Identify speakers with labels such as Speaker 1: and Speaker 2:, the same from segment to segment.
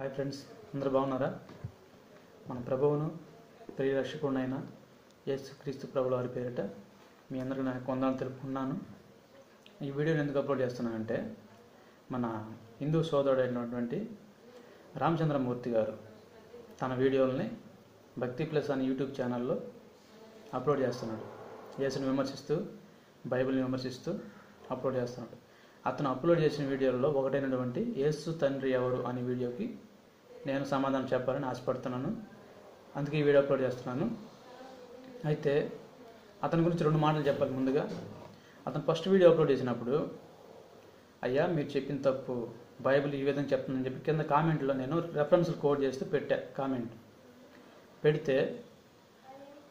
Speaker 1: Hi friends అందరు బాగున్నారా? మన ప్రభువును ప్రియరక్షకుడైన యేసు క్రీస్తు ప్రభుల వారి పేరిట మీ అందరికీ నాకు కొందాలు తెలుపుకున్నాను ఈ వీడియోని ఎందుకు అప్లోడ్ చేస్తున్నానంటే మన హిందూ సోదరుడైనటువంటి రామచంద్రమూర్తి గారు తన వీడియోల్ని భక్తి ప్లస్ అనే యూట్యూబ్ ఛానల్లో అప్లోడ్ చేస్తున్నాడు. యేసుని విమర్శిస్తూ బైబిల్ని విమర్శిస్తూ అప్లోడ్ చేస్తున్నాడు. అతను అప్లోడ్ చేసిన వీడియోల్లో ఒకటైనటువంటి యేసు తండ్రి ఎవరు అనే వీడియోకి నేను సమాధానం చెప్పాలని ఆశపడుతున్నాను. అందుకే ఈ వీడియో అప్లోడ్ చేస్తున్నాను. అయితే అతని గురించి రెండు మాటలు చెప్పాలి ముందుగా. అతను ఫస్ట్ వీడియో అప్లోడ్ చేసినప్పుడు అయ్యా మీరు చెప్పిన తప్పు బైబిల్ ఈ విధంగా చెప్తుందని చెప్పి కింద కామెంట్లో నేను రెఫరెన్స్లు కోడ్ చేస్తూ పెట్టా కామెంట్. పెడితే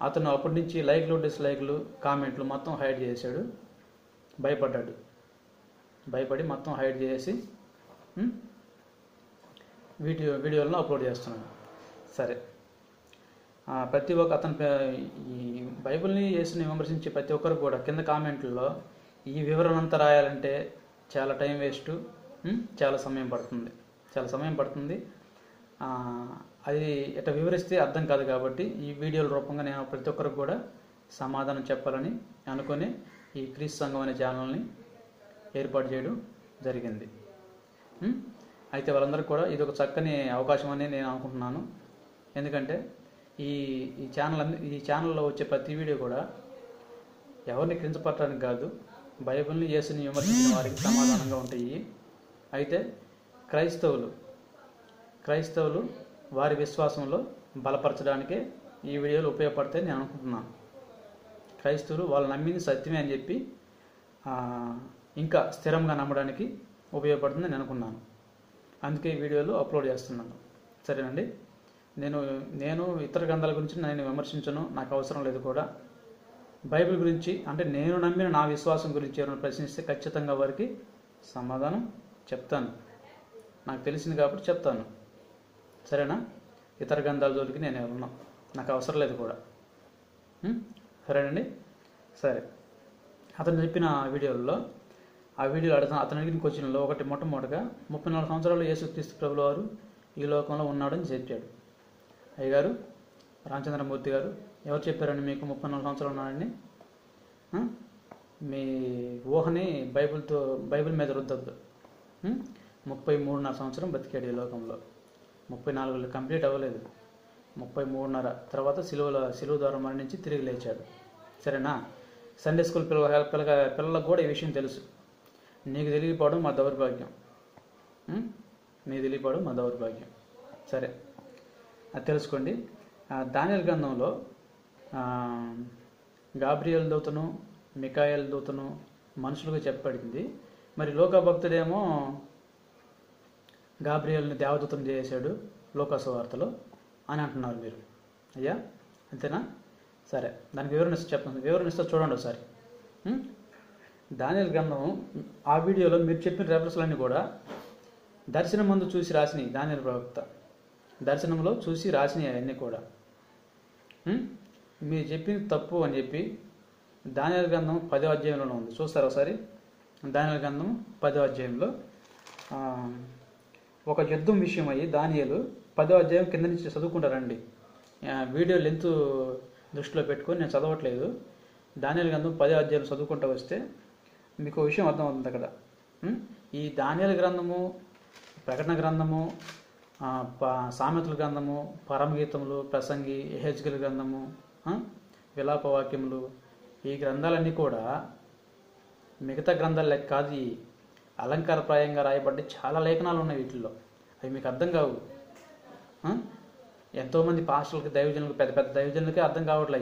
Speaker 1: అతను అప్పటి నుంచి లైక్లు డిస్లైక్లు కామెంట్లు మొత్తం హైడ్ చేశాడు. భయపడ్డాడు. భయపడి మొత్తం హైడ్ చేసి వీడియో వీడియోలను అప్లోడ్ చేస్తున్నాను. సరే. ప్రతి ఒక్క అతను ఈ బైబిల్ని యేసుని విమర్శించే ప్రతి ఒక్కరు కూడా కింద కామెంట్లలో ఈ వివరణ అంతా రాయాలంటే చాలా టైం వేస్ట్ చాలా సమయం పడుతుంది. చాలా సమయం పడుతుంది. అది ఇట్లా వివరిస్తే అర్థం కాదు కాబట్టి ఈ వీడియోల రూపంగా నేను ప్రతి ఒక్కరికి కూడా సమాధానం చెప్పాలని అనుకొని ఈ క్రీస్తు సంఘం అనే ఛానల్ని ఏర్పాటు చేయడం జరిగింది. అయితే వాళ్ళందరికీ కూడా ఇది ఒక చక్కని అవకాశం అని నేను అనుకుంటున్నాను. ఎందుకంటే ఈ ఈ ఛానల్ అన్ని ఈ ఛానల్లో వచ్చే ప్రతి వీడియో కూడా ఎవరిని క్రించపట్టడానికి కాదు బైబిల్ని యేసుని విమర్శించిన వారికి సమాధానంగా ఉంటాయి. అయితే క్రైస్తవులు క్రైస్తవులు వారి విశ్వాసంలో బలపరచడానికే ఈ వీడియోలు ఉపయోగపడతాయి నేను అనుకుంటున్నాను. క్రైస్తవులు వాళ్ళు నమ్మింది సత్యమే అని చెప్పి ఇంకా స్థిరంగా నమ్మడానికి ఉపయోగపడుతుందని నేను అనుకున్నాను. అందుకే ఈ వీడియోలు అప్లోడ్ చేస్తున్నాను. సరేనండి? నేను నేను ఇతర గ్రంథాల గురించి నేను విమర్శించను నాకు అవసరం లేదు కూడా. బైబిల్ గురించి అంటే నేను నమ్మిన నా విశ్వాసం గురించి ఎవరైనా ప్రశ్నిస్తే ఖచ్చితంగా వారికి సమాధానం చెప్తాను. నాకు తెలిసింది కాబట్టి చెప్తాను. సరేనా? ఇతర గ్రంథాల జోలికి నేను ఎవరున్నా నాకు అవసరం లేదు కూడా. సరేనండి? సరే. అతను చెప్పిన వీడియోల్లో ఆ వీడియోలో అడుగుతాను అతను అడిగిన క్వశ్చన్లో ఒకటి మొట్టమొదటిగా ముప్పై నాలుగు సంవత్సరాలు యేసుక్రీస్తు ప్రభుల వారు ఈ లోకంలో ఉన్నాడని చెప్పాడు. అయ్యగారు రామచంద్రమూర్తి గారు ఎవరు చెప్పారండి మీకు ముప్పై నాలుగు సంవత్సరాలు ఉన్నాడని? మీ ఊహని బైబిల్తో బైబిల్ మీద రుద్దద్దు. ముప్పై మూడున్నర సంవత్సరం బతికాడు ఈ లోకంలో. ముప్పై నాలుగు కంప్లీట్ అవ్వలేదు. ముప్పై మూడున్నర తర్వాత సిలువల సిలువ ద్వారా మరణించి తిరిగి లేచాడు. సరేనా? సండే స్కూల్ పిల్ల పిల్లల పిల్లలకు కూడా ఈ విషయం తెలుసు. నీకు తెలియపోవడం మా దౌర్భాగ్యం. నీకు తెలియపోవడం మా దౌర్భాగ్యం. సరే. అది తెలుసుకోండి. ఆ, దానియల్ గ్రంథంలో గాబ్రియల్ దూతను మికాయల్ దూతను మనుషులుగా చెప్పబడింది. మరి లోక భక్తుడేమో గాబ్రియల్ని దేవదూతం చేశాడు లోకాసువార్తలో అని అంటున్నారు మీరు. అయ్యా? అంతేనా? సరే. దానికి వివరణ చెప్పండి. వివరణ ఇస్తే చూడండి ఒకసారి. ఉం? దానియల్ గ్రంథం ఆ వీడియోలో మీరు చెప్పిన రెఫరెన్స్లన్నీ కూడా దర్శనం ముందు చూసి రాసినాయి దానియల్ ప్రవక్త. దర్శనంలో చూసి రాసినాయి అవన్నీ కూడా. మీరు చెప్పింది తప్పు అని చెప్పి దానియల్ గ్రంథం పదో అధ్యాయంలోనే ఉంది. చూస్తారు ఒకసారి? దానియల్ గ్రంథం పదో అధ్యాయంలో ఒక యుద్ధం విషయం అయ్యి దానియలు పదో అధ్యాయం కింద నుంచి చదువుకుంటారండి. ఆ, వీడియో లెంత్ దృష్టిలో పెట్టుకొని నేను చదవట్లేదు. దానియల్ గ్రంథం పదో అధ్యాయం చదువుకుంటూ వస్తే మీకు విషయం అర్థమవుతుంది అక్కడ. ఈ ధాన్యాల గ్రంథము ప్రకటన గ్రంథము సామెతల గ్రంథము పరమగీతములు ప్రసంగి ఎహెచ్గల గ్రంథము విలాపవాక్యములు విలాప వాక్యములు ఈ గ్రంథాలన్నీ కూడా మిగతా గ్రంథాలు లెక్క కాదు. అలంకారప్రాయంగా రాయబడ్డ చాలా లేఖనాలు ఉన్నాయి వీటిల్లో. అవి మీకు అర్థం కావు. ఎంతోమంది పాస్టర్లకి దైవజనులకు పెద్ద పెద్ద దైవజనులకే అర్థం కావట్లే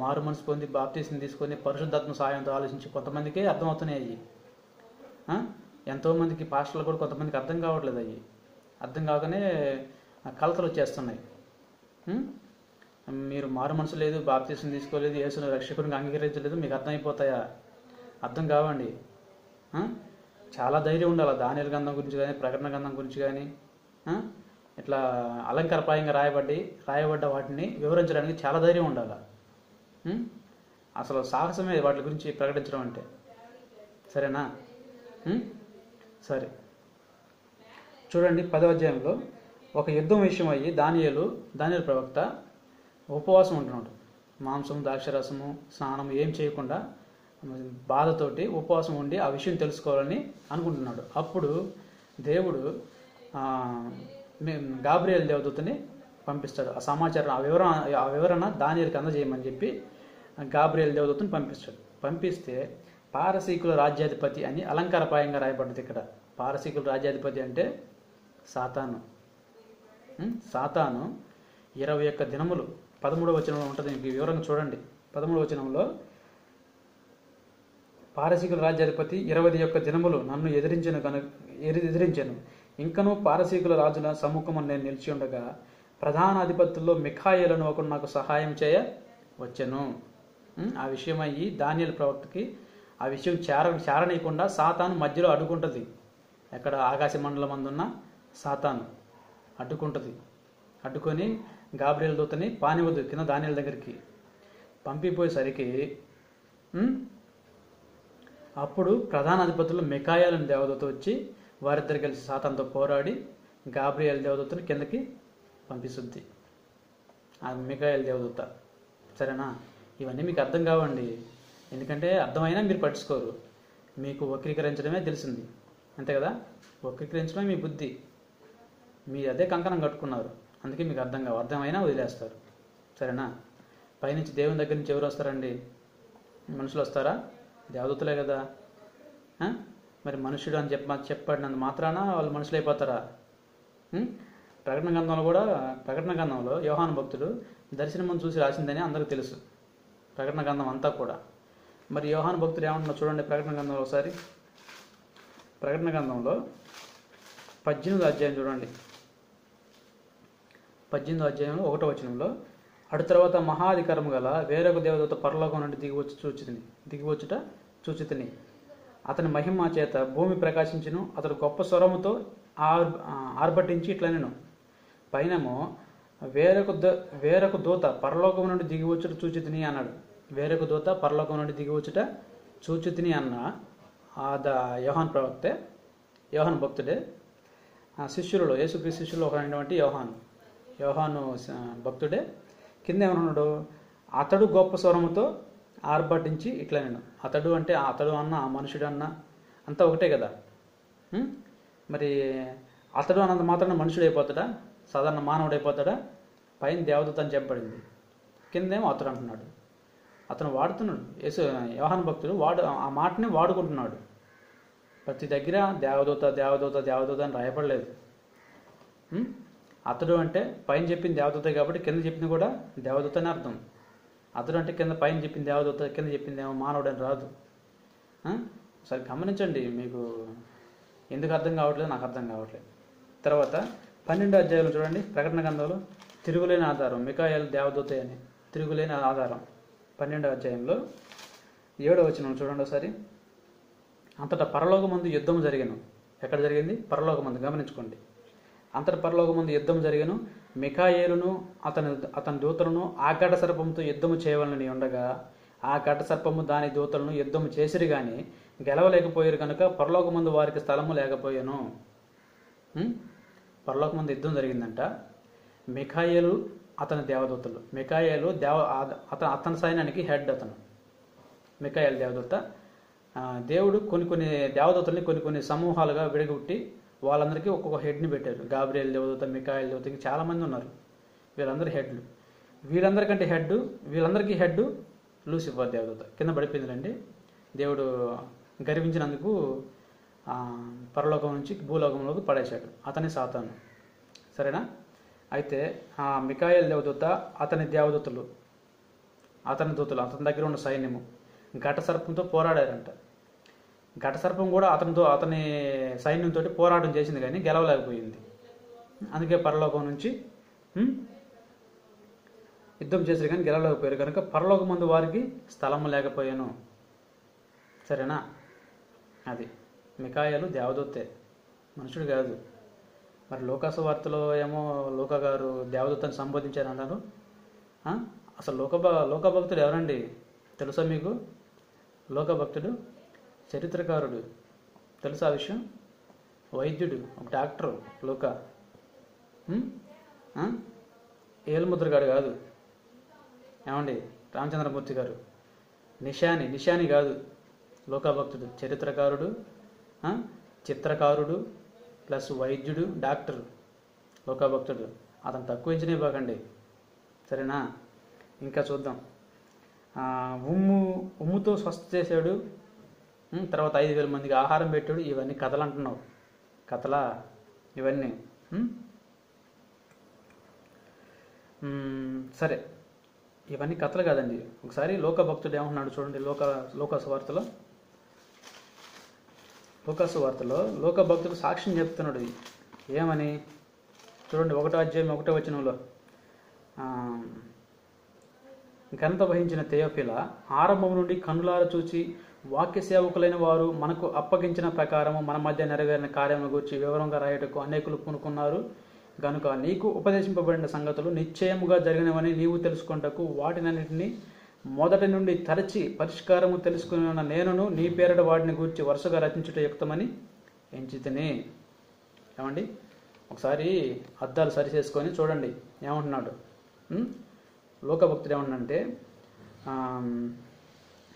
Speaker 1: మారు మనసు పొంది బాప్తీసం తీసుకొని పరిశుద్ధాత్మ సాయంతో ఆలోచించి కొంతమందికే అర్థమవుతున్నాయి అవి ఎంతోమందికి పాస్టర్లు కూడా కొంతమందికి అర్థం కావట్లేదు అవి అర్థం కాకనే కలతలు వచ్చేస్తున్నాయి. మీరు మారు మనసు లేదు బాప్తీసం తీసుకోలేదు యేసుని రక్షకునికి అంగీకరించలేదు మీకు అర్థమైపోతాయా? అర్థం కావండి. చాలా ధైర్యం ఉండాలి. దానిల గంధం గురించి కానీ ప్రకటన గంధం గురించి కానీ ఇట్లా అలంకారప్రాయంగా రాయబడి రాయబడ్డ వాటిని వివరించడానికి చాలా ధైర్యం ఉండాలి. అసలు సాహసమే వాటి గురించి ప్రకటించడం అంటే. సరేనా? సరే. చూడండి పదవ అధ్యాయంలో ఒక యుద్ధం విషయం అయ్యి దానియలు దానియలు ప్రవక్త ఉపవాసం ఉంటున్నాడు. మాంసం ద్రాక్షరసము స్నానం ఏం చేయకుండా బాధతోటి ఉపవాసం ఉండి ఆ విషయం తెలుసుకోవాలని అనుకుంటున్నాడు. అప్పుడు దేవుడు గాబ్రియల్ దేవదూతని పంపిస్తాడు. ఆ సమాచారం ఆ వివరణ ఆ వివరణ దానియలకి అందజేయమని చెప్పి గాబ్రియల్ దేవదత్తుని పంపిస్తాడు. పంపిస్తే పారసీకుల రాజ్యాధిపతి అని అలంకారపాయంగా రాయబడ్డది ఇక్కడ. పారసీకుల రాజ్యాధిపతి అంటే సాతాను. సాతాను ఇరవై ఒక్క దినములు. పదమూడవ వచనంలో ఉంటుంది. మీకు వివరంగా చూడండి. పదమూడవ వచనంలో పారసీకుల రాజ్యాధిపతి ఇరవై యొక్క దినములు నన్ను ఎదిరించను కనుక ఎదిరించాను. ఇంకనూ పారసీకుల రాజుల సమ్ముఖము నేను నిలిచి ఉండగా ప్రధాన అధిపతుల్లో మిఖాయిలను ఒకడు నాకు సహాయం చేయ వచ్చాను. ఆ విషయం అయ్యి ధాన్యాల ప్రవక్తకి ఆ విషయం చేర చేరనీయకుండా సాతాను మధ్యలో అడ్డుకుంటుంది. ఎక్కడ ఆకాశ మండలం అందున్న సాతాను అడ్డుకుంటుంది. అడ్డుకొని గాబ్రియల్ దూతని పానివద్దు కింద ధాన్యాల దగ్గరికి. పంపిపోయేసరికి అప్పుడు ప్రధాన అధిపతులు మికాయాలని దేవదూత వచ్చి వారిద్దరు కలిసి సాతాన్తో పోరాడి గాబ్రియల్ దేవదూతను కిందకి పంపిస్తుంది ఆ మికాయల్ దేవదూత. సరేనా? ఇవన్నీ మీకు అర్థం కావండి. ఎందుకంటే అర్థమైనా మీరు పట్టించుకోరు. మీకు వక్రీకరించడమే తెలిసింది. అంతే కదా? వక్రీకరించడమే మీ బుద్ధి. మీరు అదే కంకణం కట్టుకున్నారు. అందుకే మీకు అర్థం కావు. అర్థమైనా వదిలేస్తారు. సరేనా? పైనుంచి దేవుని దగ్గర నుంచి ఎవరు వస్తారండి? మనుషులు వస్తారా? దేవదూతలే కదా. మరి మనుషుడు అని చెప్ప చెప్పడినంత మాత్రాన వాళ్ళు మనుషులు అయిపోతారా? ప్రకటన గ్రంథంలో కూడా ప్రకటన గ్రంథంలో యోహాను భక్తుడు దర్శనం చూసి రాసిందని అందరికీ తెలుసు. ప్రకటన గ్రంథం అంతా కూడా. మరి యోహాను భక్తుడు ఏమంటున్నా చూడండి ప్రకటన గ్రంథంలో ఒకసారి. ప్రకటన గ్రంథంలో పద్దెనిమిది అధ్యాయం చూడండి. పద్దెనిమిదో అధ్యాయంలో ఒకటో వచనంలో అటు తర్వాత మహాధికారం గల వేరొక దేవదూత పరలోకం నుండి దిగివచ్చి చూచితిని. దిగివచ్చుట చూచితిని. అతని మహిమ చేత భూమి ప్రకాశించను అతడు గొప్ప స్వరముతో ఆర్ ఆర్భటించి ఇట్లా నేను పైనమో వేరొక ద వేరొక దూత పరలోకం నుండి దిగివచ్చుట చూచితిని అన్నాడు. వేరొక దూత పరలోకం నుండి దిగి దిగివచ్చుట చూచితిని అన్న. ఆ ద యోహాన్ ప్రవక్తే యోహాన్ భక్తుడే. ఆ శిష్యులలో యేసుక్రీ శిష్యులు ఒకరైనటువంటి యోహాను. యోహాను భక్తుడే. కింద ఏమన్నాడు అతడు గొప్ప స్వరముతో ఆర్భటించి ఇట్లా నేను. అతడు అంటే ఆ అతడు అన్న ఆ మనుషుడు అన్న అంతా ఒకటే కదా? మరి అతడు అన్నంత మాత్రాన మనుషుడు అయిపోతాడా సాధారణ మానవుడు అయిపోతాడా పైన దేవదూత అని చెప్పబడింది. కిందేమో అతడు అంటున్నాడు. అతను వాడుతున్నాడు. యేసు యోహాను భక్తుడు వాడు ఆ మాటని వాడుకుంటున్నాడు. ప్రతి దగ్గర దేవదూత దేవదూత దేవదూత అని రాయపడలేదు అతడు అంటే పైన చెప్పింది దేవదూత కాబట్టి కింద చెప్పింది కూడా దేవదూత అని అర్థం. అతడు అంటే కింద పైన చెప్పింది దేవదూత కింద చెప్పింది ఏమో మానవుడు అని రాదు. సరే గమనించండి మీకు ఎందుకు అర్థం కావట్లేదు నాకు అర్థం కావట్లేదు. తర్వాత పన్నెండు అధ్యాయులు చూడండి ప్రకటన గ్రంథంలో తిరుగులేని ఆధారం మికాయలు దేవదూత అని. తిరుగులేని ఆధారం. పన్నెండవ అధ్యాయంలో ఏడో వచనం చూడండి ఒకసారి. అంతటా పరలోకమందు యుద్ధం జరిగను. ఎక్కడ జరిగింది? పరలోకమందు. గమనించుకోండి. అంతట పరలోకమందు యుద్ధం జరిగను. మిఖాయేలును అతని అతని దూతలను ఆ ఘట సర్పంతో యుద్ధము చేయవలని ఉండగా ఆ ఘట సర్పము దాని దూతలను యుద్ధము చేసిరు గాని గెలవలేకపోయారు కనుక పరలోకమందు వారికి స్థలము లేకపోయాను. ఉం? పరలోకమందు యుద్ధం జరిగిందంట. మిఖాయేలు అతని దేవదూతలు. మికాయలు దేవ అతను అతని సైన్యానికి హెడ్ అతను. మికాయలు దేవదూత. దేవుడు కొన్ని కొన్ని దేవదూతల్ని కొన్ని కొన్ని సమూహాలుగా విడగొట్టి వాళ్ళందరికీ ఒక్కొక్క హెడ్ని పెట్టారు గాబ్రియల్ దేవదూత మిఖాయేల్ దేవత చాలామంది ఉన్నారు. వీళ్ళందరూ హెడ్లు. వీళ్ళందరికంటే హెడ్ వీళ్ళందరికీ హెడ్ లూసిఫర్ దేవదూత. కింద పడిపోయిందండి దేవుడు గర్వించినందుకు పరలోకం నుంచి భూలోకంలోకి పడేశాడు. అతని సాతాను. సరేనా? అయితే ఆ మికాయల్ దేవదూత అతని దేవదూతలు అతని దూతలు అతని దగ్గర ఉన్న సైన్యము ఘట సర్పంతో పోరాడారంట. ఘట సర్పం కూడా అతనితో అతని సైన్యంతో పోరాటం చేసింది కానీ గెలవలేకపోయింది. అందుకే పరలోకం నుంచి యుద్ధం చేసారు కానీ గెలవలేకపోయారు. కనుక పరలోకం ముందు వారికి స్థలం లేకపోయాను. సరేనా? అది మికాయలు దేవదూతే. మనుషుడు కాదు. మరి లోకాసు వార్తలో ఏమో లోక గారు దేవదూతను సంబోధించారు అన్నారు. అసలు లోక లోకభక్తుడు ఎవరండి? తెలుసా మీకు? లోకభక్తుడు చరిత్రకారుడు. తెలుసా ఆ విషయం? వైద్యుడు ఒక డాక్టరు లోక. ఉం? గారు ఏలుముద్రగాడు కాదు. ఏమండి? రామచంద్రమూర్తి గారు. నిషాని నిషాని కాదు. లోకభక్తుడు చరిత్రకారుడు చిత్రకారుడు ప్లస్ వైద్యుడు డాక్టర్ లోకభక్తుడు అతను తక్కువ ఇంచనే బాగండి సరేనా? ఇంకా చూద్దాం. ఉమ్ము ఉమ్ముతో స్వస్థ చేశాడు. తర్వాత ఐదు వేల మందికి ఆహారం పెట్టాడు. ఇవన్నీ కథలు అంటున్నావు. కథలా? ఇవన్నీ. సరే. ఇవన్నీ కథలు కాదండి. ఒకసారి లోక భక్తుడు ఏమంటున్నాడు చూడండి. లోక లోక స్వార్థలో లోకాసు వార్తలో లోక భక్తుడు సాక్ష్యం చెప్తున్నాడు ఏమని? చూడండి ఒకటో అధ్యాయం ఒకటో వచనంలో. ఘనత వహించిన తెయోఫిల ఆరంభం నుండి కన్నులార చూచి వాక్య సేవకులైన వారు మనకు అప్పగించిన ప్రకారము మన మధ్య నెరవేరిన కార్యము గురించి వివరంగా రాయటకు అనేకులు పూనుకున్నారు. గనుక నీకు ఉపదేశింపబడిన సంగతులు నిశ్చయముగా జరిగినవని నీవు తెలుసుకుంటకు వాటినన్నిటిని మొదటి నుండి తరచి పరిష్కారము తెలుసుకుని ఉన్న నేనును నీ పేరడ వాటిని గురించి వరుసగా రచించుట యుక్తమని ఎంచితిని. ఏమండి? ఒకసారి అద్దాలు సరి చేసుకొని చూడండి. ఏమంటున్నాడు? లోకభక్తుడు ఏమంటే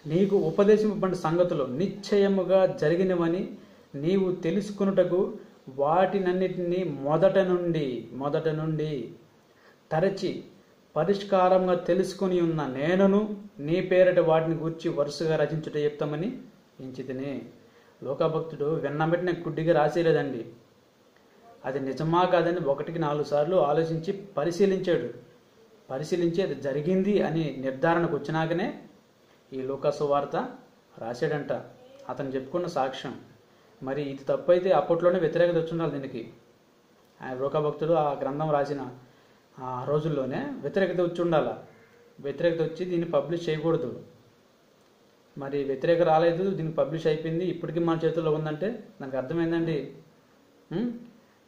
Speaker 1: నీకు ఉపదేశింపబడిన సంగతులు నిశ్చయముగా జరిగినవని నీవు తెలుసుకున్నటకు వాటినన్నిటినీ మొదట నుండి మొదట నుండి తరచి పరిష్కారంగా తెలుసుకుని ఉన్న నేనును నీ పేరట వాటిని గూర్చి వరుసగా రచించుట చెప్తామని ఎంచితిని. లోకభక్తుడు విన్నబెట్టిన గుడ్డిగా రాసేలేదండి. అది నిజమా కాదని ఒకటికి నాలుగు సార్లు ఆలోచించి పరిశీలించాడు. పరిశీలించి అది జరిగింది అని నిర్ధారణకు వచ్చినాకనే ఈ లోకాసు వార్త రాశాడంట. అతను చెప్పుకున్న సాక్ష్యం. మరి ఇది తప్పైతే అప్పట్లోనే వ్యతిరేకత వచ్చి ఉండాలి దీనికి. ఆయన లోకభక్తుడు ఆ గ్రంథం రాసిన రోజుల్లోనే వ్యతిరేకత వచ్చి ఉండాల. వ్యతిరేకత వచ్చి దీన్ని పబ్లిష్ చేయకూడదు. మరి వ్యతిరేక రాలేదు దీనికి పబ్లిష్ అయిపోయింది. ఇప్పటికీ మన చేతుల్లో ఉందంటే దానికి అర్థమైందండి. ఉం?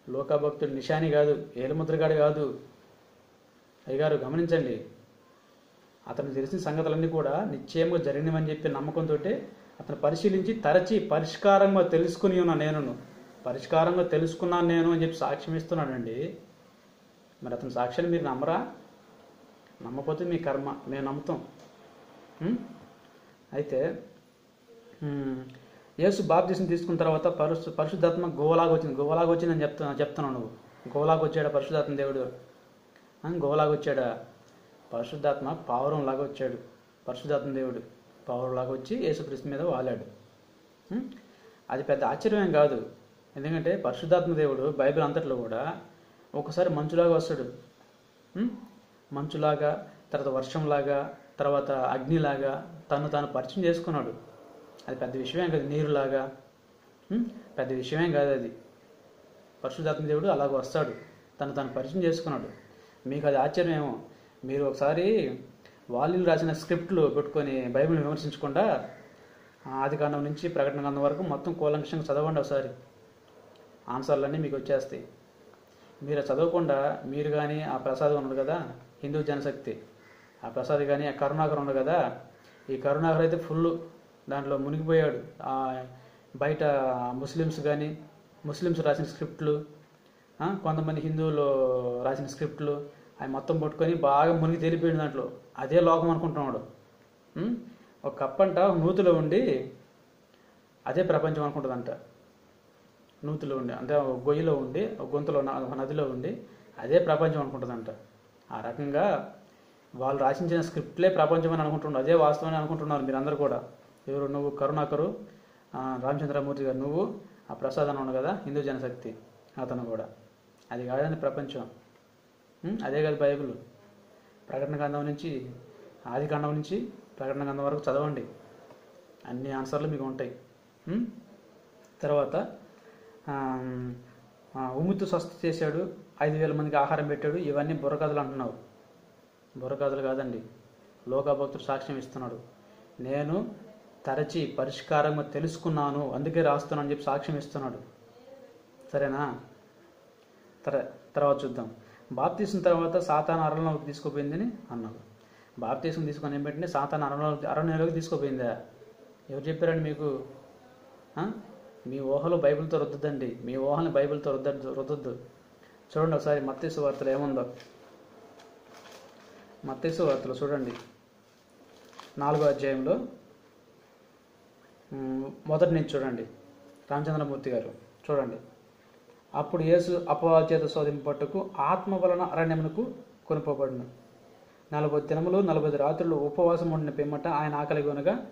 Speaker 1: లోకభక్తుడు నిషాని కాదు ఏలముద్రగాడు కాదు. అయ్యగారు గమనించండి. అతను తెలిసిన సంగతులన్నీ కూడా నిశ్చయంగా జరిగినవని చెప్పి నమ్మకంతో అతను పరిశీలించి తరచి పరిష్కారంగా తెలుసుకుని ఉన్నా నేనును. పరిష్కారంగా తెలుసుకున్నాను నేను అని చెప్పి సాక్ష్యం ఇస్తున్నానండి మరి అతని సాక్షిని మీరు నమ్మరా? నమ్మకపోతే మీ కర్మ. మేము నమ్ముతాం. అయితే యేసు బాప్తీసం తీసుకున్న తర్వాత పరుశు పరిశుద్ధాత్మ గోవలాగా వచ్చింది. గోవలాగా వచ్చిందని చెప్తా చెప్తున్నావు నువ్వు. గోవలాగా వచ్చాడా పరిశుద్ధాత్మ దేవుడు? ఆ, గోవలాగా వచ్చాడా? పరిశుద్ధాత్మ పావురంలాగా వచ్చాడు. పరిశుద్ధాత్మ దేవుడు పావురంలాగా వచ్చి యేసుక్రీస్తు మీద వాలాడు. అది పెద్ద ఆశ్చర్యం కాదు. ఎందుకంటే పరిశుద్ధాత్మ దేవుడు బైబిల్ అంతట్లో కూడా ఒకసారి మంచులాగా వస్తాడు. మంచులాగా తర్వాత వర్షంలాగా తర్వాత అగ్నిలాగా తను తాను పరిచయం చేసుకున్నాడు. అది పెద్ద విషయమేం కాదు నీరులాగా. పెద్ద విషయమేం కాదు అది. పరిశుద్ధాత్మ దేవుడు అలాగ వస్తాడు. తను తను పరిచయం చేసుకున్నాడు. మీకు అది ఆశ్చర్యమేమో. మీరు ఒకసారి వాళ్ళు రాసిన స్క్రిప్ట్లు పెట్టుకొని బైబిల్ విమర్శించకుండా ఆది కాండం నుంచి ప్రకటన కాండం వరకు మొత్తం కూలంకషంగా చదవండి ఒకసారి. ఆన్సర్లన్నీ మీకు వచ్చేస్తాయి. మీరు చదవకుండా మీరు కానీ ఆ ప్రసాదం ఉన్నాడు కదా హిందూ జనశక్తి. ఆ ప్రసాద్ కానీ ఆ కరుణాకర్ ఉన్నాడు కదా. ఈ కరుణాకర్ అయితే ఫుల్ దాంట్లో మునిగిపోయాడు. ఆ బయట ముస్లిమ్స్ కానీ ముస్లిమ్స్ రాసిన స్క్రిప్ట్లు కొంతమంది హిందువులు రాసిన స్క్రిప్ట్లు అవి మొత్తం పట్టుకొని బాగా మునిగి తేలిపోయాడు దాంట్లో. అదే లోకం అనుకుంటున్నాడు ఒక కప్పంట నూతిలో ఉండి అదే ప్రపంచం అనుకుంటుందంట. నూతిలో ఉండి అంటే గొయ్యిలో ఉండి ఒక గొంతులో ఒక నదిలో ఉండి అదే ప్రపంచం అనుకుంటుందంట. ఆ రకంగా వాళ్ళు రాసించిన స్క్రిప్ట్లే ప్రపంచం అని అనుకుంటున్నారు అదే వాస్తవం అని అనుకుంటున్నారు మీరందరూ కూడా. ఎవరు? నువ్వు కరుణాకరు రామచంద్రమూర్తి గారు నువ్వు ఆ ప్రసాద్ అని ఉన్నావు కదా హిందూ జనశక్తి అతను కూడా. అది కాదండి ప్రపంచం. అదే కాదు బైబిల్. ప్రకటన గంధం నుంచి ఆది గంధం నుంచి ప్రకటన గంధం వరకు చదవండి. అన్ని ఆన్సర్లు మీకు ఉంటాయి. తర్వాత ఉమ్మితో స్వస్థ చేశాడు ఐదు వేల మందికి ఆహారం పెట్టాడు ఇవన్నీ బుర్రకథలు అంటున్నావు. బుర్రకథలు కాదండి. లోకభక్తుడు సాక్ష్యం ఇస్తున్నాడు. నేను తరచి పరిష్కారంగా తెలుసుకున్నాను అందుకే రాస్తున్నాను అని చెప్పి సాక్ష్యం ఇస్తున్నాడు. సరేనా? తర తర్వాత చూద్దాం. బాప్తీసిన తర్వాత సాతాన్ అరణ్యంలోకి తీసుకుపోయిందని అన్నాడు. బాప్తీసం తీసుకొని ఏం పెట్టింది? సాతాన్ అరణ్యంలోకి అరణ్యంలోకి తీసుకుపోయిందా? ఎవరు చెప్పారండి మీకు? మీ ఊహలు బైబిల్తో రుద్దదండి. మీ ఊహల్ని బైబిల్తో రుద్దద్దు రుద్దద్దు. చూడండి ఒకసారి మత్తేసు వార్తలు ఏముందో. మత్తేసు వార్తలు చూడండి. నాలుగో అధ్యాయంలో మొదటి నుంచి చూడండి. రామచంద్రమూర్తి గారు చూడండి. అప్పుడు యేసు అపవాద శోధింపట్టుకు ఆత్మ వలన అరణ్యమునకు కొనుపబడును. నలభై దినములు నలభై రాత్రులు ఉపవాసం ఉండిన పిమ్మట ఆయన ఆకలి కొనగా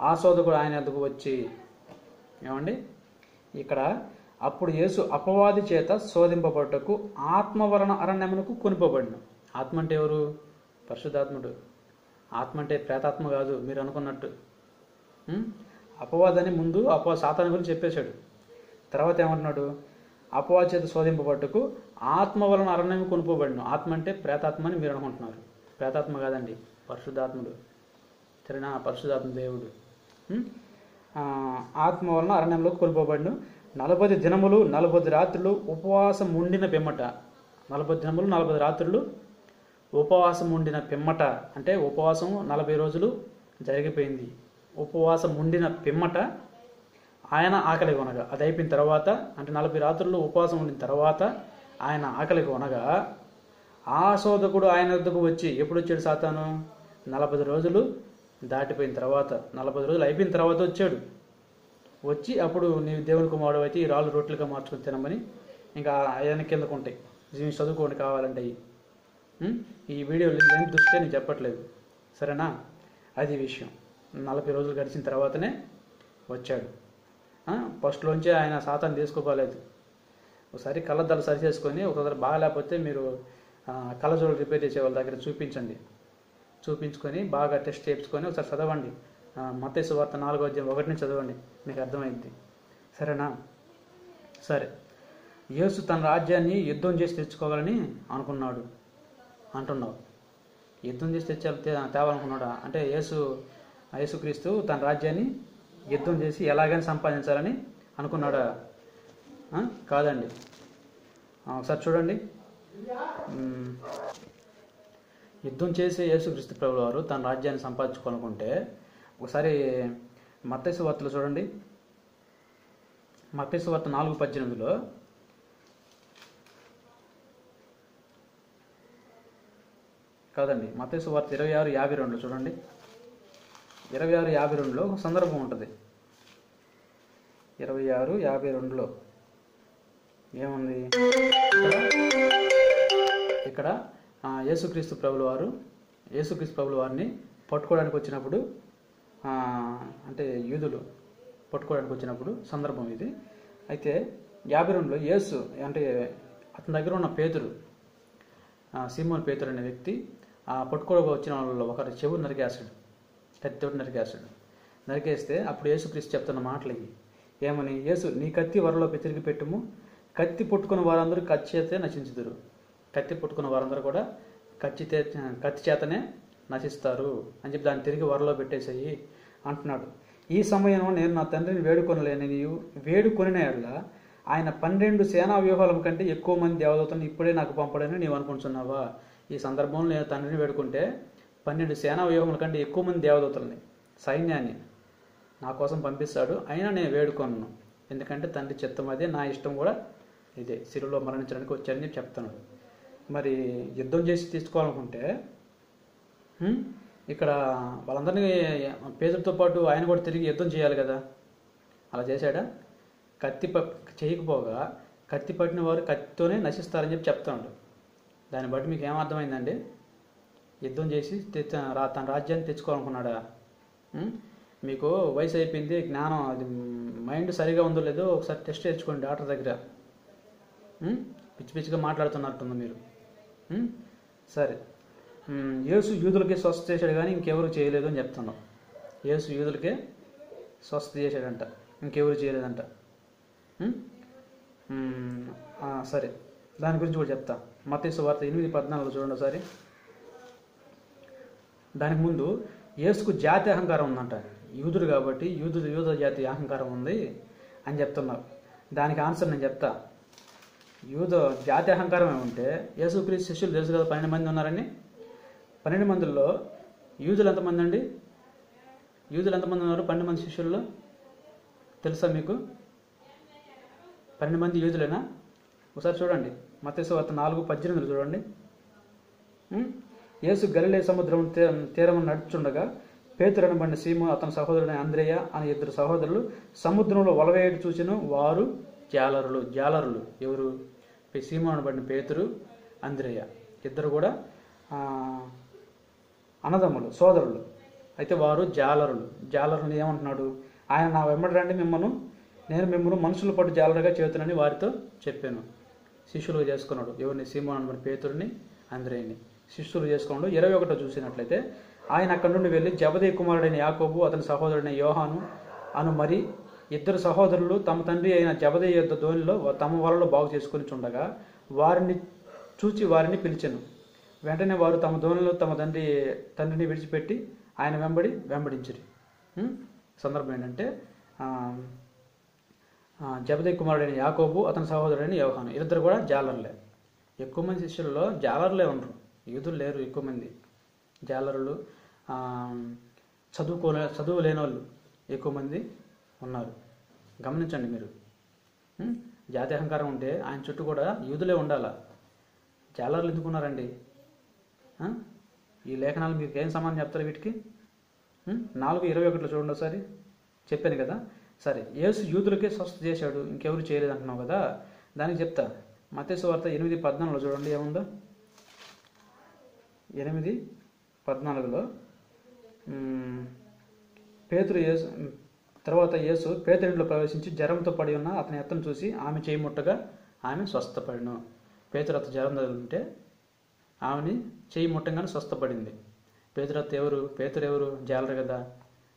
Speaker 1: ఆ శోధకుడు ఆయన ఎందుకు వచ్చి ఏమండి? ఇక్కడ అప్పుడు యేసు అపవాది చేత శోధింపబడ్డకు ఆత్మ వలన అరణ్యమునకు కొనిపబడిన. ఆత్మ అంటే ఎవరు? పరిశుద్ధాత్ముడు. ఆత్మ అంటే ప్రేతాత్మ కాదు మీరు అనుకున్నట్టు. అపవాదని ముందు అపవా సాతాను గురించి చెప్పేశాడు. తర్వాత ఏమంటున్నాడు అపవాది చేత శోధింపబట్టుకు ఆత్మ వలన అరణ్యం కొనుకోబడిన ఆత్మ అంటే ప్రేతాత్మ అని మీరు అనుకుంటున్నారు. ప్రేతాత్మ కాదండి పరిశుద్ధాత్ముడు. సరేనా? పరిశుద్ధాత్మ దేవుడు. ఆత్మ వలన అరణ్యంలో కోల్పోబడిను నలభై దినములు నలభై రాత్రులు ఉపవాసం ఉండిన పిమ్మట. నలభై దినములు నలభై రాత్రులు ఉపవాసం ఉండిన పిమ్మట. అంటే ఉపవాసం నలభై రోజులు జరిగిపోయింది. ఉపవాసం ఉండిన పిమ్మట ఆయన ఆకలి కొనగా. అది అయిపోయిన తర్వాత అంటే నలభై రాత్రులు ఉపవాసం ఉండిన తర్వాత ఆయన ఆకలి కొనగా ఆ శోధకుడు ఆయన వద్దకు వచ్చి ఎప్పుడు వచ్చాడు సాతాను? నలభై రోజులు దాటిపోయిన తర్వాత నలభై రోజులు అయిపోయిన తర్వాత వచ్చాడు. వచ్చి అప్పుడు నీవు దేవుని కుమారుడు అయితే ఈ రాళ్ళు రొట్టెలుగా మార్చుకొని తినమని ఇంకా ఆయన కిందకు ఉంటాయి. ఇవి చదువుకోండి కావాలంటే ఈ వీడియో లెంత్ చూస్తే నేను చెప్పట్లేదు. సరేనా? అది విషయం. నలభై రోజులు గడిచిన తర్వాతనే వచ్చాడు. ఫస్ట్లోంచి ఆయన సాతాన్ని తీసుకోపోలేదు. ఒకసారి కళ్ళద్దాలు సరి చేసుకొని ఒకసారి బాగాలేకపోతే మీరు కళ్ళజోడు రిపేర్ చేసే వాళ్ళ దగ్గర చూపించండి. చూపించుకొని బాగా టెస్ట్ చేయించుకొని ఒకసారి చదవండి. మతేసు వార్త నాలుగో అధ్యాయం ఒకటి నుంచి చదవండి. మీకు అర్థమైంది సరేనా? సరే. యేసు తన రాజ్యాన్ని యుద్ధం చేసి తెచ్చుకోవాలని అనుకున్నాడు. అంటున్నావు. యుద్ధం చేసి తెచ్చే తేవాలనుకున్నాడా? అంటే యేసు యేసుక్రీస్తు తన రాజ్యాన్ని యుద్ధం చేసి ఎలాగైనా సంపాదించాలని అనుకున్నాడా? కాదండి. ఒకసారి చూడండి. యుద్ధం చేసే యేసుక్రీస్తు ప్రభు వారు తన రాజ్యాన్ని సంపాదించుకోవాలనుకుంటే ఒకసారి మత్తైసు వార్తలు చూడండి. మత్తైసు వార్త నాలుగు పద్దెనిమిదిలో కాదండి మత్తైసు వార్త ఇరవై ఆరు యాభై రెండులో చూడండి. ఇరవై ఆరు యాభై రెండులో ఒక సందర్భం ఉంటుంది. ఇరవై ఆరు యాభై రెండులో. ఏముంది? ఇక్కడ? యేసుక్రీస్తు ప్రభుల వారు యేసుక్రీస్తు ప్రభుల వారిని పట్టుకోవడానికి వచ్చినప్పుడు అంటే యూదులు పట్టుకోవడానికి వచ్చినప్పుడు సందర్భం ఇది. అయితే యాభై రెండులో యేసు అంటే అతని దగ్గర ఉన్న పేతురు సీమోన్ పేతురు అనే వ్యక్తి ఆ పట్టుకోవడానికి వచ్చిన వాళ్ళలో ఒకరు చెవు నరికేస్తాడు కత్తితోటి నరికేస్తాడు నరికేస్తే అప్పుడు యేసుక్రీస్తు చెప్తున్న మాటలు ఇవి. ఏమని? యేసు నీ కత్తి వరలో తిరిగి పెట్టుము. కత్తి పుట్టుకున్న వారందరూ కత్తి చేతే నశించుదురు. కత్తి పుట్టుకున్న వారందరూ కూడా కత్తి కత్తి చేతనే నశిస్తారు అని చెప్పి దాన్ని తిరిగి వరలో పెట్టేసేయి అంటున్నాడు. ఈ సమయంలో నేను నా తండ్రిని వేడుకొనలేని నీవు వేడుకొనిన ఎడల ఆయన పన్నెండు సేనా వ్యూహాలం కంటే ఎక్కువ మంది దేవదూతలను ఇప్పుడే నాకు పంపడని నీవు అనుకుంటున్నావా? ఈ సందర్భంలో నేను తండ్రిని వేడుకుంటే పన్నెండు సేనా వ్యూహముల కంటే ఎక్కువ మంది దేవదూతల్ని సైన్యాన్ని నా కోసం పంపిస్తాడు. అయినా నేను వేడుకొను ఎందుకంటే తండ్రి చిత్తం అదే నా ఇష్టం కూడా ఇదే. సిరులో మరణించడానికి వచ్చారని చెప్తున్నాడు. మరి యుద్ధం చేసి తీసుకోవాలనుకుంటే ఇక్కడ వాళ్ళందరినీ పేదలతో పాటు ఆయన కూడా తిరిగి యుద్ధం చేయాలి కదా. అలా చేశాడా? కత్తి ప చేయకపోగా కత్తి పట్టిన వారు కత్తితోనే నశిస్తారని చెప్పి చెప్తున్నాడు. దాన్ని బట్టి మీకు ఏమర్థమైందండి యుద్ధం చేసి తెచ్చ రా- తన రాజ్యాన్ని తెచ్చుకోవాలనుకున్నాడా? మీకు వయసు అయిపోయింది జ్ఞానం అది మైండ్ సరిగా ఉందో లేదో ఒకసారి టెస్ట్ తెచ్చుకోండి డాక్టర్ దగ్గర. పిచ్చి పిచ్చిగా మాట్లాడుతున్నట్టుంది మీరు. సరే. యేసు యూదులకే స్వస్థ చేశాడు కానీ ఇంకెవరు చేయలేదు అని చెప్తున్నాం. యేసు యూదులకే స్వస్థ చేశాడంట. ఇంకెవరు చేయలేదంట. సరే. దాని గురించి కూడా చెప్తా. మతేసు వార్త ఎనిమిది పద్నాలుగు చూడండి ఒకసారి. దానికి ముందు యేసుకు జాతి అహంకారం ఉందంట. యూదుడు కాబట్టి యూదుడు యూద జాతి అహంకారం ఉంది అని చెప్తున్నారు. దానికి ఆన్సర్ నేను చెప్తా. యూద జాతి అహంకారం ఏమంటే యేసుక్రీస్తు శిష్యులు తెలుసు కదా పన్నెండు మంది ఉన్నారని పన్నెండు మందుల్లో యూదులు ఎంతమంది అండి? యూదులు ఎంతమంది ఉన్నారు? పన్నెండు మంది శిష్యుల్లో? తెలుసా మీకు? పన్నెండు మంది యూదులేనా? ఒకసారి చూడండి. మత్స్సు నాలుగు పద్దెనిమిది చూడండి. యేసు గలిలే సముద్రం తీ- తీరం నడుచుండగా పేతురు అనబడిన సీము అతని సహోదరుడైన అంద్రేయ అనే ఇద్దరు సహోదరులు సముద్రంలో వలవేయడు చూసిన వారు జాలరులు. జాలరులు ఎవరు? సీము అనబడిన పేతురు అంద్రేయ. ఇద్దరు కూడా అన్నదమ్ములు సోదరులు. అయితే వారు జాలరులు. జాలరులు ఏమంటున్నాడు? ఆయన నా వెంబడి రండి మిమ్మల్ని నేను మిమ్మల్ని మనుషులు పట్టు జాలరుగా చేతునని వారితో చెప్పాను. శిష్యులు చేసుకున్నాడు. ఎవరిని? సీమోన్ అనబడిన పేతుడిని అంద్రేయని. శిష్యులు చేసుకున్నాడు. ఇరవై ఒకటో చూసినట్లయితే ఆయన అక్కడి నుండి వెళ్ళి జబదే కుమారుడైన యాకోబు అతని సహోదరుడైన యోహాను అను మరి ఇద్దరు సహోదరులు తమ తండ్రి అయిన జబదే యొక్క ధోనిలో తమ వలలో బాగు చేసుకుని చుండగా వారిని చూచి వారిని పిలిచెను. వెంటనే వారు తమ ధోనిలో తమ తండ్రి తండ్రిని విడిచిపెట్టి ఆయన వెంబడి వెంబడించరు. సందర్భం ఏంటంటే ఆ, జబదే కుమారుడైన యాకోబు అతని సహోదరుడైన యోహాను. వీరిద్దరు కూడా జాలర్లే. ఎక్కువ మంది శిష్యులలో జాలర్లే ఉండరు. యూదులు లేరు ఎక్కువ మంది. జాలరులు చదువుకోలే చదువు లేని వాళ్ళు ఎక్కువ మంది. ఉన్నారు. గమనించండి మీరు. జాతి అహంకారం ఉంటే ఆయన చుట్టూ కూడా యూదులే ఉండాలా? జాలర్లు ఎందుకున్నారండి? ఈ లేఖనాలు మీకు ఏం సమానం చెప్తారు వీటికి? నాలుగు ఇరవై ఒకటిలో చూడండి ఒకసారి. చెప్పాను కదా. సరే యేసు యూదులకే స్వస్థ చేశాడు ఇంకెవరు చేయలేదు అంటున్నావు కదా? దానికి చెప్తా. మతేసు వార్త ఎనిమిది పద్నాలుగులో చూడండి ఏముందో? ఎనిమిది పద్నాలుగులో. పేతురు యేసు తర్వాత యేసు పేతురింట్లో ప్రవేశించి జ్వరంతో పడి ఉన్న అతని ఎత్తను చూసి ఆమె చేయి ముట్టగా ఆమె స్వస్థపడిను. పేతురు అత్త జ్వరం తగులుంటే ఆమెని చేయి ముట్టంగానే స్వస్థపడింది. పేతురు అత్త ఎవరు? పేతురు ఎవరు? జాలరు కదా.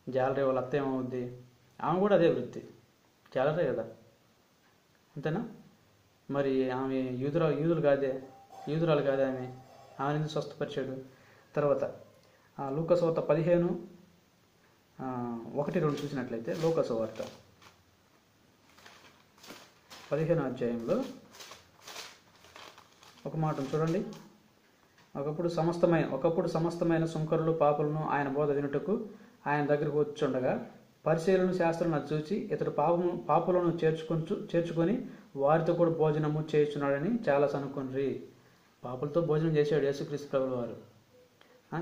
Speaker 1: జాలరే వాళ్ళ అత్త ఏమవుద్ది? ఆమె కూడా అదే వృత్తి. జాలరే కదా. అంతేనా? మరి ఆమె యూదురా యూదులు కాదే? యూదురాలు కాదే ఆమె? ఆమె ఎందుకు స్వస్థపరిచాడు? తర్వాత ఆ, పదిహేను ఒకటి రెండు చూసినట్లయితే లోకసువార్త పదిహేను అధ్యాయంలో ఒక మాట చూడండి. ఒకప్పుడు సమస్తమైన ఒకప్పుడు సమస్తమైన సుంకరులు పాపులను ఆయన బోధ వినుటకు ఆయన దగ్గరకు వచ్చుండగా పరిశీలన శాస్త్రం చూచి ఇతడు పాపము పాపులను చేర్చుకొని చేర్చుకొని వారితో కూడా భోజనము చేస్తున్నాడని చాలా సనుకుండ్రి పాపులతో భోజనం చేశాడు యేసుక్రీస్తు ప్రభుల వారు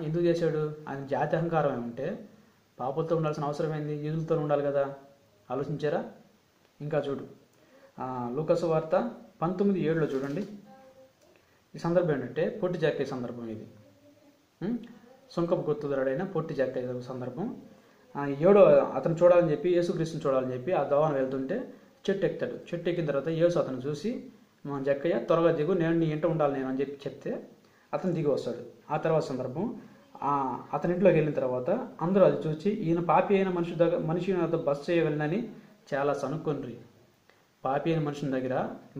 Speaker 1: ఎందుకు చేశాడు? ఆయన జాతి అహంకారం ఏమంటే పాపలతో ఉండాల్సిన అవసరం ఏంది? యూదులతో ఉండాలి కదా. ఆలోచించారా? ఇంకా చూడు. లూకస్ లూకసు వార్త పంతొమ్మిది ఏడులో చూడండి. ఈ సందర్భం ఏంటంటే పొట్టి జాకే సందర్భం ఇది. సుంకపు గుర్తుదరుడైన పొట్టి జాకే సందర్భం. ఏడో అతను చూడాలని చెప్పి యేసుక్రీస్తుని చూడాలని చెప్పి ఆ దవాన వెళ్తుంటే చెట్టు ఎక్కుతాడు. చెట్టు ఎక్కిన తర్వాత యేసు అతను చూసి మా జక్కయ్య త్వరగా దిగు నేను నీ ఇంట ఉండాలి నేను అని చెప్పి చెప్తే అతను దిగి వస్తాడు. ఆ తర్వాత సందర్భం అతని ఇంట్లోకి వెళ్ళిన తర్వాత అందరూ అది చూసి ఈయన పాపి అయిన మనిషి దగ్గర మనిషి నాతో బస్ చేయగలనని చాలా సనుక్కొండ్రి పాపి అయిన మనిషిని దగ్గర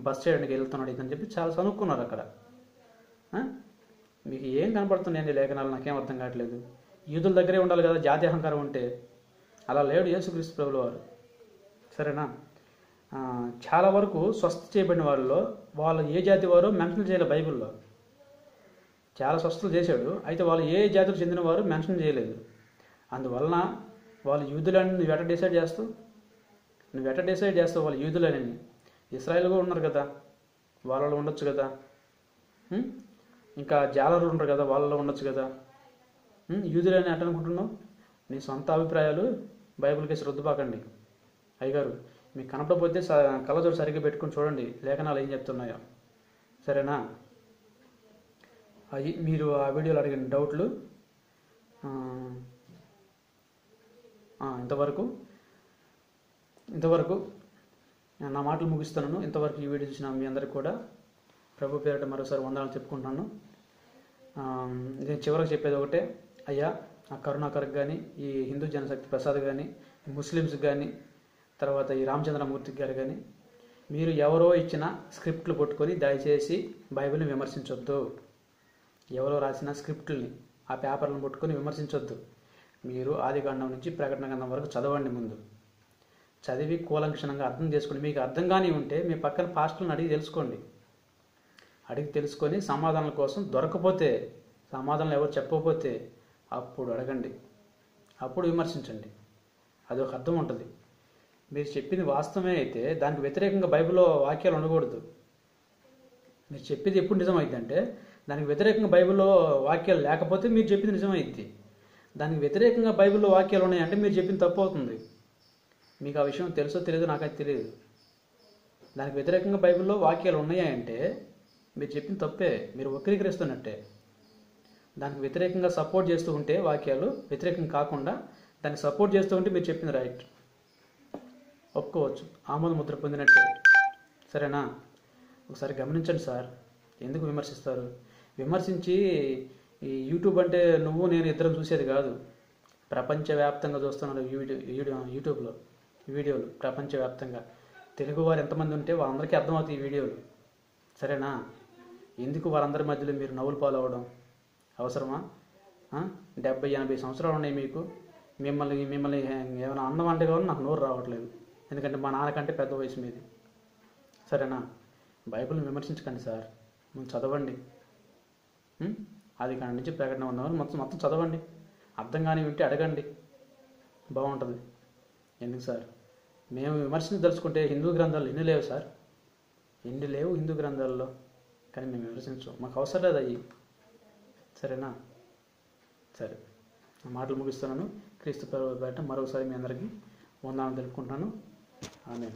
Speaker 1: బస్ చేయడానికి వెళ్తున్నాడు ఇదని చెప్పి చాలా సనుక్కున్నారు అక్కడ. మీకు ఏం కనపడుతున్నాయండి లేఖనాలు? నాకేం అర్థం కావట్లేదు. యూదుల దగ్గరే ఉండాలి కదా జాతి అహంకారం ఉంటే. అలా లేడు యేసుక్రీస్తు ప్రభుల వారు సరేనా చాలా వరకు స్వస్థ చేయబడిన వాళ్ళలో వాళ్ళు ఏ జాతి వారో మెన్షన్ చేయలే బైబిల్లో. చాలా స్వస్థలు చేశాడు. అయితే వాళ్ళు ఏ జాతికి చెందిన వారు మెన్షన్ చేయలేదు. అందువలన వాళ్ళు యూదులని నువ్వు ఎట డిసైడ్ చేస్తావు? నువ్వు ఎట డిసైడ్ చేస్తావు వాళ్ళు యూదులని? ఇస్రాయల్ కూడా ఉన్నారు కదా. వాళ్ళలో ఉండొచ్చు కదా. ఇంకా జాలరులు ఉంటారు కదా వాళ్ళలో ఉండొచ్చు కదా. యూదులని ఎట అనుకుంటున్నావు? నీ సొంత అభిప్రాయాలు బైబిల్కి కేసు రుద్దుపాకండి అయ్యగారు మీకు కనపడకపోతే స- కళ్ళజోడు సరిగ్గా పెట్టుకొని చూడండి. లేఖనాలు ఏం చెప్తున్నాయో. సరేనా? అది మీరు ఆ వీడియోలో అడిగిన డౌట్లు ఇంతవరకు ఇంతవరకు నేను నా మాటలు ముగిస్తున్నాను. ఇంతవరకు ఈ వీడియో చూసిన మీ అందరికి కూడా ప్రభు పేరిట మరోసారి వందనాలు చెప్పుకుంటున్నాను. నేను చివరికి చెప్పేది ఒకటే అయ్యా ఆ కరుణాకర్కి కానీ ఈ హిందూ జనశక్తి ప్రసాద్ కానీ ముస్లిమ్స్కి కానీ తర్వాత ఈ రామచంద్రమూర్తి గారు కానీ మీరు ఎవరో ఇచ్చిన స్క్రిప్ట్లు పట్టుకొని దయచేసి బైబిల్ని విమర్శించొద్దు. ఎవరో రాసిన స్క్రిప్టుల్ని ఆ పేపర్లను పట్టుకొని విమర్శించొద్దు. మీరు ఆదికాండం నుంచి ప్రకటన గంధం వరకు చదవండి ముందు. చదివి కూలంక్షణంగా అర్థం చేసుకోండి మీకు అర్థం కానీ ఉంటే మీ పక్కన పాస్టర్లను అడిగి తెలుసుకోండి. అడిగి తెలుసుకొని సమాధానాల కోసం దొరకపోతే సమాధానాలు ఎవరు చెప్పకపోతే అప్పుడు అడగండి. అప్పుడు విమర్శించండి. అది ఒక అర్థం ఉంటుంది. మీరు చెప్పింది వాస్తవమే అయితే దానికి వ్యతిరేకంగా బైబిల్లో వాక్యాలు ఉండకూడదు. మీరు చెప్పింది ఎప్పుడు నిజమైందంటే దానికి వ్యతిరేకంగా బైబిల్లో వాక్యాలు లేకపోతే మీరు చెప్పింది నిజమైంది దానికి వ్యతిరేకంగా బైబిల్లో వాక్యాలు ఉన్నాయంటే మీరు చెప్పింది తప్పు అవుతుంది మీకు ఆ విషయం తెలుసో తెలియదో నాకైతే తెలియదు. దానికి వ్యతిరేకంగా బైబిల్లో వాక్యాలు ఉన్నాయంటే మీరు చెప్పింది తప్పే. మీరు వక్రీకరిస్తున్నట్టే. దానికి వ్యతిరేకంగా సపోర్ట్ చేస్తూ ఉంటే వాక్యాలు వ్యతిరేకం కాకుండా దానికి సపోర్ట్ చేస్తూ ఉంటే మీరు చెప్పింది రైట్. ఒప్పుకోవచ్చు. ఆమోద ముద్ర పొందినట్టే. సరేనా? ఒకసారి గమనించండి సార్. ఎందుకు విమర్శిస్తారు? విమర్శించి ఈ యూట్యూబ్ అంటే నువ్వు నేను ఇద్దరం చూసేది కాదు. ప్రపంచవ్యాప్తంగా చూస్తున్నారు వీడియో యూట్యూబ్లో వీడియోలు ప్రపంచవ్యాప్తంగా. తెలుగు వారు ఎంతమంది ఉంటే వాళ్ళందరికీ అర్థమవుతాయి ఈ వీడియోలు. సరేనా? ఎందుకు వారందరి మధ్యలో మీరు నవ్వులు పాలవడం అవసరమా? డెబ్బై ఎనభై సంవత్సరాలు ఉన్నాయి మీకు. మిమ్మల్ని మిమ్మల్ని ఏమైనా అన్నం అంటే కూడా నాకు నోరు రావట్లేదు. ఎందుకంటే మా నాన్నకంటే పెద్ద వయసు మీది. సరేనా? బైబిల్ని విమర్శించకండి సార్. ముందు చదవండి. అది కాడి నుంచి ప్రకటన ఉన్నవారు మొత్తం మొత్తం చదవండి. అర్థం కాని వింటే అడగండి. బాగుంటుంది. ఎందుకు సార్? మేము విమర్శించదలుచుకుంటే హిందూ గ్రంథాలు ఎన్ని లేవు సార్? ఎన్ని లేవు హిందూ గ్రంథాల్లో? కానీ మేము విమర్శించం. మాకు అవసరం లేదు అయ్యి. సరేనా? సరే. మాటలు ముగిస్తున్నాను. క్రీస్తు ప్రభు బయట మరొకసారి మీ అందరికీ వందనాలు తెలుపుకుంటున్నాను. ఆమె